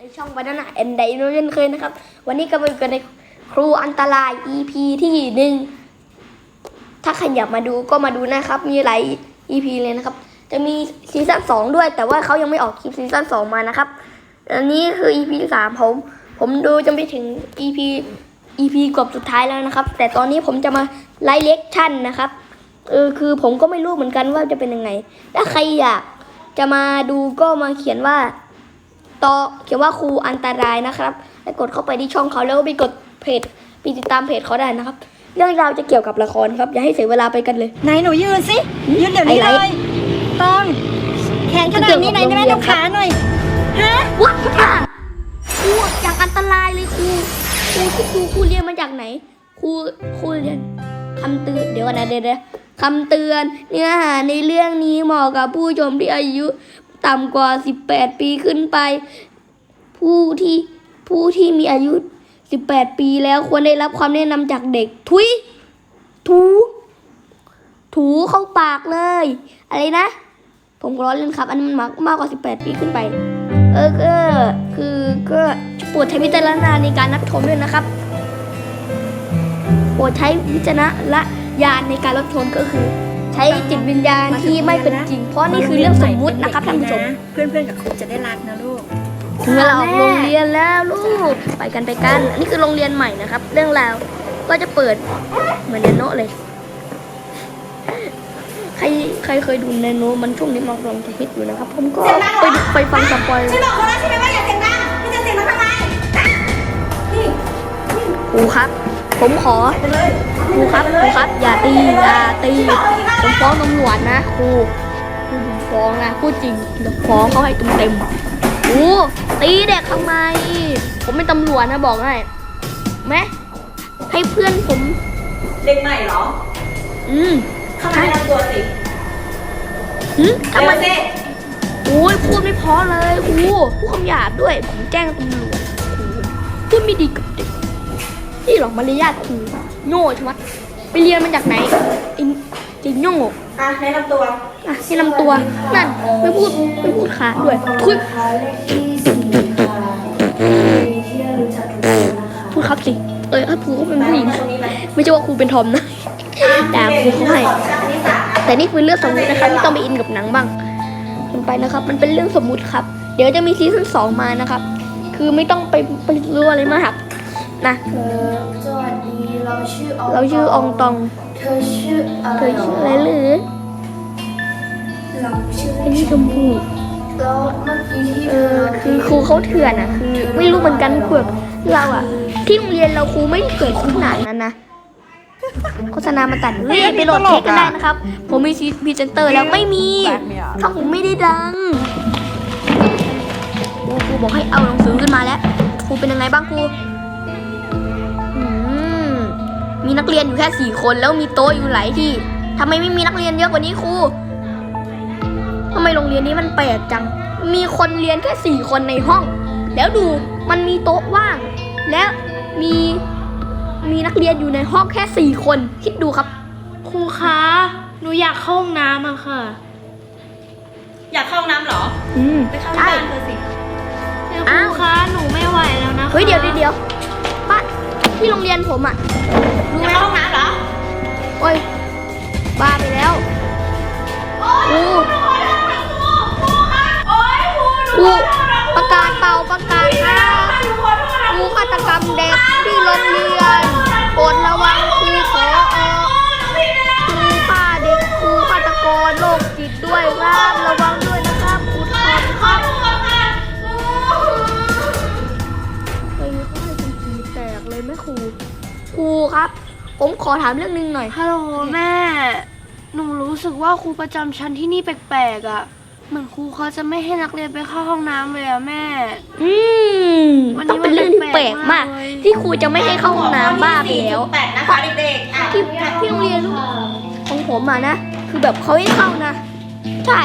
ในช่องบานาน่าแอนไดโนเช่นเคยนะครับ วันนี้ก็มาอยู่กันในครูอันตราย EP ที่หนึ่งถ้าใครอยากมาดูก็มาดูนะครับ มีหลาย EP เลยนะครับ จะมีซีซั่นสองด้วย แต่ว่าเขายังไม่ออกคลิปซีซั่นสองมานะครับ อันนี้คือ EP สามผม ผมดูจนไปถึง EP EP เกือบสุดท้ายแล้วนะครับ แต่ตอนนี้ผมจะมาไลฟ์เลคชั่นนะครับเออคือผมก็ไม่รู้เหมือนกันว่าจะเป็นยังไง ถ้าใครอยากจะมาดูก็มาเขียนว่า ต่อเขียนว่าครูอันตรายนะครับ แล้วกดเข้าไปที่ช่องเขาแล้วก็ไปกดเพจไปติดตามเพจเขาได้นะครับ เรื่องราวจะเกี่ยวกับละครครับ อย่าให้เสียเวลาไปกันเลยไหนหนูยืนสิยืนเดี๋ยวนี้ไฮเลไลยท์ต้องแขนขนาดนี้ไหนได้ไหมเกี่ยวกับโรงเรียนดูขาหน่อยฮะว้าวครูอย่างอันตรายเลยครูครูครูครูเรียนมาจากไหนครูครูเรียนคำเตือนเดี๋ยวก่อนนะเดี๋ยวเดี๋ยวคำเตือนเนื้อหาในเรื่องนี้เหมาะกับผู้ชมที่อายุ ต่ำกว่า 18 ปีขึ้นไป ผู้ที่ผู้ที่มีอายุ 18 ปีแล้วควรได้รับความแนะนำจากเด็ก ทุย ถู ถูเข้าปากเลย อะไรนะ ผมล้อนเล่นครับ อันนั้นมันมากมากกว่า 18 ปีขึ้นไป เออก็คือก็โปรดใช้วิจารณญาณในการรับชมด้วยนะครับโปรดใช้วิจารณญาณในการรับชมก็คือ ช้จิตวิญญาณที่ไม่เป็นจริง เพราะนี่คือเรื่องสมมุตินะครับท่านผู้ชมเพื่อนเพื่อนๆกับครูจะได้รักนะลูกถึงเวลาออกโรงเรียนแล้วลูก ไปกันไปกัน อันนี้คือโรงเรียนใหม่นะครับ เรื่องราวก็จะเปิดเหมือนเนโนะเลย ใครใครเคยดูเนโนะมันช่วงนี้มันกำลังจะฮิตอยู่นะครับ ผมก็ไปดูไปฟังสปอยฉันบอกเขาแล้วใช่ไหมว่าอย่าเสียงดังพี่จะเสียงดังทำไมนี่ครูครับ ผมขอไปเลยครูครับครูครับ อย่าตีอย่าตีผมฟ้องตำรวจนะครูครูผมฟ้องนะพูดจริงเดี๋ยวฟ้องเขาให้เต็มเต็มๆครูตีเด็กทำไม ผมเป็นตำรวจนะบอกให้ไหมให้เพื่อนผม เด็กใหม่เหรอ อืมเข้ามาแนะนำตัวสิหืมทำไมเร็วสิโอ้ยพูดไม่เพอเลยครูพูดคำหยาบด้วย ผมแจ้งตำรวจครูพูดไม่ดีกับเด็ก นี่หรอกมารยาทครูโง่ใช่ไหมไปเรียนมาจากไหนไอ้ไอ้โง่อะแนะนำตัว อะที่ลำตัว นั่นไม่พูดไม่พูดขาด้วยคุยพูดครับสิ เออถ้าครูเขาเป็นผู้หญิงตรงนี้ไหมไม่ใช่ว่าครูเป็นทอมนะแต่ครูเขาให้ แต่นี่คือเรื่องสมมุตินะครับไม่ต้องไปอินกับหนังบ้างลงไปนะครับ มันเป็นเรื่องสมมุติครับ เดี๋ยวจะมีซีซั่นสองมานะครับ คือไม่ต้องไปไปรู้อะไรมาก นะ เธอสวัสดี เราชื่ออองเราชื่ออองตอง เธอชื่ออะเธไรอชื่ออะไรหรือ เราชื่อไอ้นี่ชมพู่แล้วเมื่อกี้ที่เออคือครูเขาเถื่อนอะคือไม่รู้เหมือนกันคือแบบเราอะ ที่โรงเรียนเราครูไม่ได้เกิดขนาดนั้นนะโฆษณามาตัดเรียไปโหลดเทคกันได้นะครับ ผมมีพรีเซนเตอร์แล้วไม่มีถ้าผมไม่ได้ดังครูครูบอกให้เอาหนังสือขึ้นมาแล้วครูเป็นยังไงบ้างครู นักเรียนอยู่แค่สี่คนแล้วมีโต๊ะอยู่หลายที่ทำไมไม่มีนักเรียนเยอะกว่านี้ครูทำไมโรงเรียนนี้มันแปลกจัง มีคนเรียนแค่สี่คนในห้อง แล้วดูมันมีโต๊ะว่าง และมีมีนักเรียนอยู่ในห้องแค่สี่คน คิดดูครับ ครูคะ หนูอยากเข้าห้องน้ำอะค่ะ อยากเข้าห้องน้ำเหรอ อืมไปเข้าที่ใช่ บ้านเธอสิเดี๋ยวคอ้ารูวคะ หนูไม่ไหวแล้วนะคะ เฮ้ยเดี๋ยวเดี๋ยวเดี๋ยวป้า ที่โรงเรียนผมอะอยากเข้าห้องน้ำเหรอ โอ้ยบ้าไปแล้วครูครูประกาศเป่าประกาศนะ ครูครับ ผมขอถามเรื่องหนึงหน่อย ฮัลโหลแม่ หนูรู้สึกว่าครูประจำชั้นที่นี่แปลกๆอะเหมือนครูเขาจะไม่ให้นักเรียนไปเข้าห้องน้ำเลยอะแม่ อืมวันนี้ต้องเป็นเรื่องที่แปลกมากมันแปลกมากเลย ที่ครูจะไม่ให้เข้าห้องน้ำบ้าไปแล้ว แปดนะคะเด็กๆอะที่ที่โรงเรียนของผมอะนะ คือแบบเขาให้เข้านะ ใช่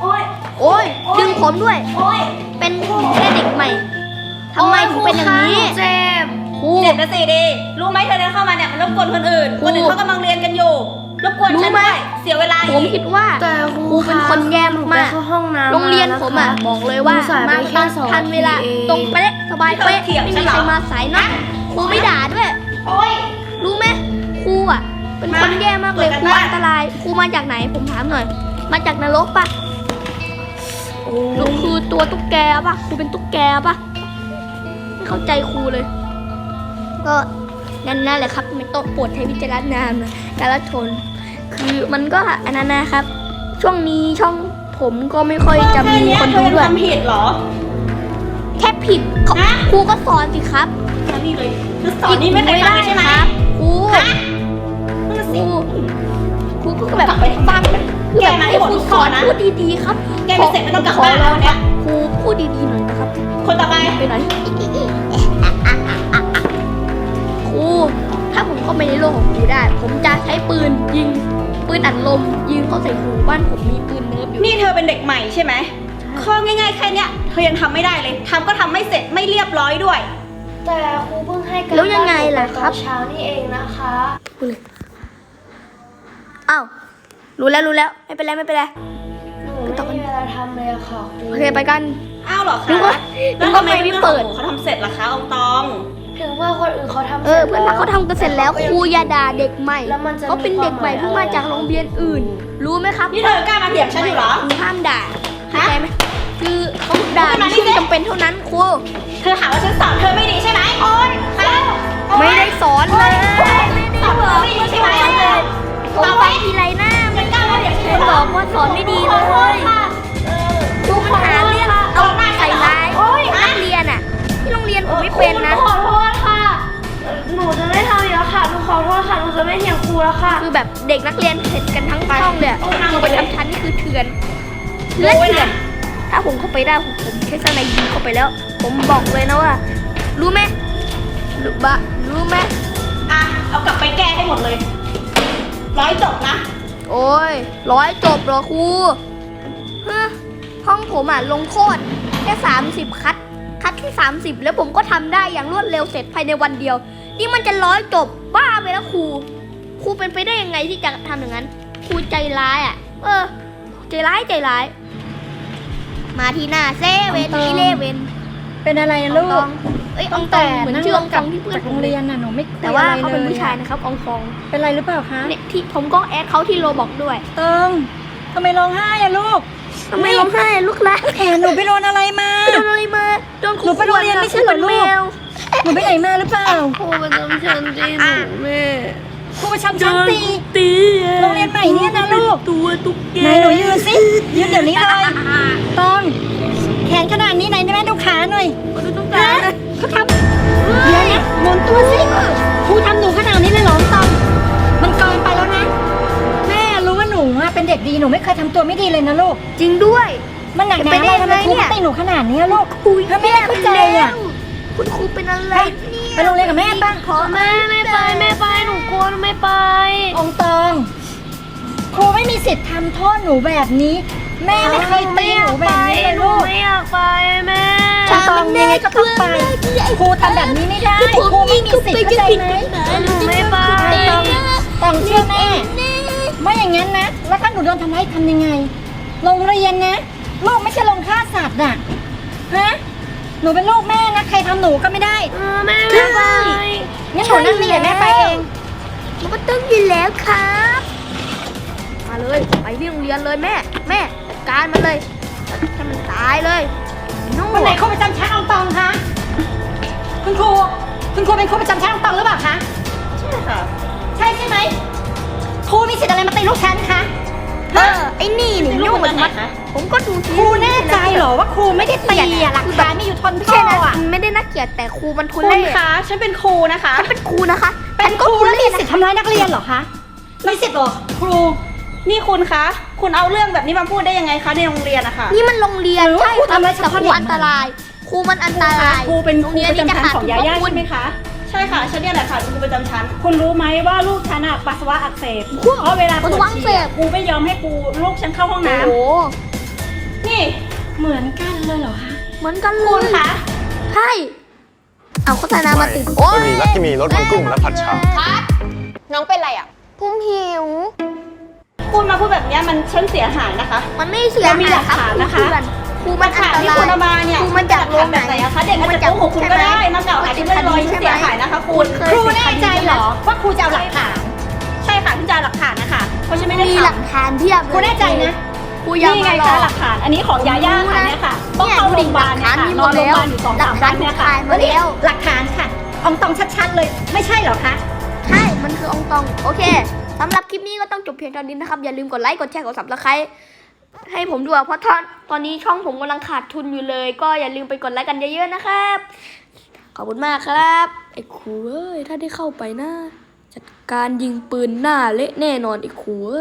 โอ๊ย โอ้ยดึงผมด้วย โอ๊ย เป็นแค่เด็กใหม่ทำไมถึงเป็นอย่างนี้เจ็บ ครู เจ็บนะสิดีรู้ไหมเธอเดินเข้ามาเนี่ยมันรบกวนคนอื่นครูคนอื่นเขากำลังเรียนกันอยู่รรบกวนฉันรู้ไหมด้วย เสียเวลาผมอีกคิดว่าแต่ครูครูเป็นคนแย่หนูไปมากเข้าห้องน้ำโรงเรียนผมอะาแล้วบอกเลยว่าหนูสายไปมาแค่สองทันเวลานาทีเองตรงเป๊ะสบายเป๊ะเถียงไม่ฉัมีนเหรอใครมาสายนะครูไม่ด่าด้วย โอ๊ยรู้ไหมครูอะ เป็นคนมาแย่มากเลยเปิดกันครูบ้านอันตรายครูมาจากไหนผมถามหน่อย มาจากนรกปะหรือคือตัวตุ๊กแกปะครูเป็นตุ๊กแกปะไม่เข้าใจครูเลย ก็นั่นนั่นแหละครับไม่ต้องปวดให้พิจารณานะแต่ละชนคือมันก็อันนั้นนะครับ ช่วงนี้ช่องผมก็ไม่ค่อยจะมีแเยคนเธดูอยังด้วยทำผิดเหรอ แค่ผิดเขาฮะครูก็สอนสิครับแล้วนี่เลยเธอสอนนี่ไม่เคยทำใช่ไหมครับครูฮะนั่นคสิรูครูก็แบบกลับไปฟังคือแกแบบมาให้ให้หมดครูทุกสอนข้อนะพูดดีๆครับ แกไม่เสร็จไม่ต้องกลับขบ้านแล้วร้องเนี่ยครูพูดดีๆหน่อยนะครับ คนต่อไปไปหน่ ถ้าผมเข้าไปในโลกของครูได้ ผมจะใช้ปืนยิง ปืนอัดลม ยิงเข้าใส่ครูบ้านผมมีปืนเนิร์ฟอยู่นี่เธอเป็นเด็กใหม่ใช่ไหมข้อง่ายๆแค่เนี้ยเธอยังทำไม่ได้เลยทำก็ทำไม่เสร็จไม่เรียบร้อยด้วย แต่ครูเพิ่งให้การแล้วยังไงล่ะครับตอนเช้านี่เองนะคะ อ้าวรู้แล้วรู้แล้วไม่เป็นไรไม่เป็นไร หนูไม่มีเวลาทำเลยอะค่ะครู โอเคไปกัน อ้าวเหรอนึกคะว่าแล้วนึกว่าทำไมไม่เพื่อนเปิดของหนูเขาทำเสร็จล่ะคะอองตอง ถึงว่าคนอื่นเขาทำเออเพื่อนรักเขาทำกันเสร็จแล้วครูอย่าด่าเด็กใหม่แล้วมันจะเขาเป็นเด็กใหม่เพิ่งมาจากโรงเรียนอื่น รู้ไหมครับนี่เธอกล้ามาเถียงฉันอยู่เหรอครูห้ามด่าเข้าฮะใจไหมคือเขาด่าพูดมาในนี่ช่วงสิจำเป็นเท่านั้นครูเธอหาว่าฉันสอนเธอไม่ดีใช่ไหมโอ๊ยไปแล้วโอ๊ยไม่ได้สอนเลยสอนเธอไม่ดีใช่ไหมผมต่อไปไปทีไรหน้าฉัไม่นกล้ามาเถียงฉันเคยบอกว่าสอนไม่ดีเลย จะไม่เถียงครูแล้วค่ะ คือแบบเด็กนักเรียนเห็นกันทั้งช่องเลยอะคือประจำชั้นนี่คือเถื่อนเถื่อนรู้ไว้เถื่อนะนถ้าผมเข้าไปได้ผมผมใช้สไนยิงเข้าไปแล้ว ผมบอกเลยนะว่า รู้ไหมรู้บะรู้ไหมอะเอากลับไปแก้ให้หมดเลย ร้อยจบนะ โอ้ยร้อยจบเหรอครูฮะห้องผมอะลงโทษแค่สามสิบคัดคัดที่สามสิบแล้วผมก็ทำได้อย่างรวดเร็วเสร็จภายในวันเดียว นี่มันจะร้อยจบ บ้าไปแล้วครู ครูเป็นไปได้ยังไงที่จะทำอย่างนั้น ครูใจร้ายอะ เออ ใจร้ายใจร้าย มาที่หน้าเซเว่นอีเลเว่นเป็นอะไรนะลูออกงเอ้ยอตั้องงตอแต่งเหมือนนั่งชื่อรอถองตกลัอบงที่เพื่อนจากผโรมงเลเรียยนน่ะหนูไม่คุยแต่ว่าอะไรเขาเป็นลผู้ชายอะนะครับอองฟอง เป็นไรหรือเปล่าคะเนี่ยที่ผมก็แอดเขาที่โรบอกด้วยเติงทำไมร้องไห้อะลูกทำไมร้องไห้ลูกรักแขนหนูไปโดนอะไรมาโดนอะไรมาโดนครูหนูไปโรงเรียนไม่ใช่เหรอลูกแมวห นูไปไหนมาหรือเปล่า ครูประจำชั้นตีหนูแม่ครูประจำชั้นตี ตีโรงเรียนใหม่เนี่ยนะลูก ตัวตุ๊กแกไหนหนูยืนสิ ยืนเดี๋ยวนี้เลยต้อง แขนขนาดนี้ไหนได้ไหมดูขาหน่อยดูตุ๊กแกฮะเขาทำเดี๋ยวนะหมุนตัวสิครูทำหนูขนาดนี้เลยเหรอต้อง มันเกินไปแล้วนะ แม่รู้ว่าหนูอะเป็นเด็กดีหนูไม่เคยทำตัวไม่ดีเลยนะลูก จริงด้วย มันหนักหนาเป็นอะไรได้ทำไมยังไงครูเนี่ยตีหนูขนาดนี้ลูกคุยถ้าไม่ได้เข้าใจอะ คุณครูเป็นอะไรไปโรงเรียนกับแม่ป่ะขอแม่ไม่ไปแม่ไปหนูกลัวหนูไม่ไป องตอง ครูไม่มีสิทธิ์ทำโทษหนูแบบนี้ แม่ไม่เคยตีหนูแบบนี้เลยหนูลูกไม่อยากไปแม่องตองยังไงก็ต้องไปครูทำแบบนี้ไม่ได้ครูไม่มีสิทธิ์เข้าใจไหมหนูไม่ไปต้องต้องเชื่อแม่ไม่อย่างนั้นนะ แล้วถ้าหนูโดนทำร้ายทำยังไงโรงเรียนนะ ลูกไม่ใช่โรงฆ่าสัตว์น่ะฮะ หนูเป็นลูกแม่นะใครทำหนูก็ไม่ได้เออแม่ไม่ไปงั้นหนูนั่งนี่เดี๋ยวแม่ไปเองมันก็ต้องอยู่แล้วครับ มาเลยไปที่โรงเรียนเลยแม่ แม่จัดการมันเลยให้มันตายเลยนู่นวันไหนครูประจำชั้นอองตองคะคุณครู คุณครูเป็นครูประจำชั้นอองตองหรือเปล่าคะ ใช่ค่ะ ใช่ใช่ไหมครูมีสิทธิ์อะไรมาตีลูกฉันคะ เออไอ้นี่นี่ลูยุ่กงมัมันนไหนมัดคะผมก็ดูทีครูแน่ใจเหรอว่าครูไม่ได้ตีอะหลักฐานมีอยู่ทนโทแค่ษนั้นอะมันไม่ได้น่าเกลียดแต่ครูมันทุคุณเล่คะฉันเป็นครูนะคะฉันเป็นครูนะคะเป็นครูแล้วมีสิทธิ์ทำร้ายนักเรียนเหรอคะมีสิทธิ์เหรอครูนี่คุณคะ คุณเอาเรื่องแบบนี้มาพูดได้ยังไงคะในโรงเรียนนะคะนี่มันโรงเรียนหรือว่าใช่ครูครับทำอะไรเฉแต่พาะครูเด็กอันตราย ครูมันอันตราย ครูเป็นคโรงรูเรียนประนี้จำจะชั้นขาดของทุนยาย่าคุใช่ณไหมคะ ใช่ค่ะฉันเนี่ยแหละค่ะเป็นครูประจำชั้น คุณรู้ไหมว่าลูกฉันอะปัสสาวะอักเสบคุณเพราะเวลาปปัสวสาดวะอักเสฉี่บ อะครูไม่ยอมให้กูลูกฉันเข้าห้องโอ้น้ำโหนี่เหมือนกันเลยเหรอคะเหมือนกันเลคุณยคะใช่เอาโฆษณามาติดก็มีลักที่มีรสมันกุ้งและผัดชาน้องเป็นไรอะผมหิว คุณมาพูดแบบเนี้ยมันฉันเสียหายนะคะ มันไม่เสียแล้วมีหายหลักครับฐานนะคะ ครูมันอันข่าวตที่ราคุณยเอามาเนี่ย ครูมันจากโรงไหนแบบไหนอะคะเด็กอาจจะโกหกคุณก็ได้มากล่าวหาฉันลอยๆฉันเสียหายนะคะคุณครูแน่ใจเหรอว่าครูจะเอาหลักฐานใช่ค่ะคุณจะเอาหลักฐานนะคะเพราะฉันไม่ได้มีทำหลักฐานเพียบเลยครูแน่ใจนะครูอย่านี่ไงมาหลคะอกหลักฐานอันนี้ของยาย่าค่ะเนี่ยค่ะต้องเข้าโรงพยาบาลเนี่ยค่ะมีนหมอนดโรงพแล้ยาวบาลอยู่สองหลัสากมฐาวันนถูเนี่กยค่ะถ่ายมาแล้วนี่แล้วหลักฐานค่ะอองตองชัดๆเลยไม่ใช่เหรอคะใช่มันคือองตองโอเคสำหรับคลิปนี้ก็ต้องจบเพียงเท่านี้นะครับ อย่าลืมกดไลค์ กดแชร์ กด subscribe ให้ผมด้วยเพราะตอนตอนนี้ช่องผมกำลังขาดทุนอยู่เลย ก็อย่าลืมไปกดไลค์กันเยอะๆนะครับ ขอบคุณมากครับไอ้ครูเอ้ยถ้าได้เข้าไปนะจัดการยิงปืนหน้าเละแน่นอนไอ้ครูเอ้ย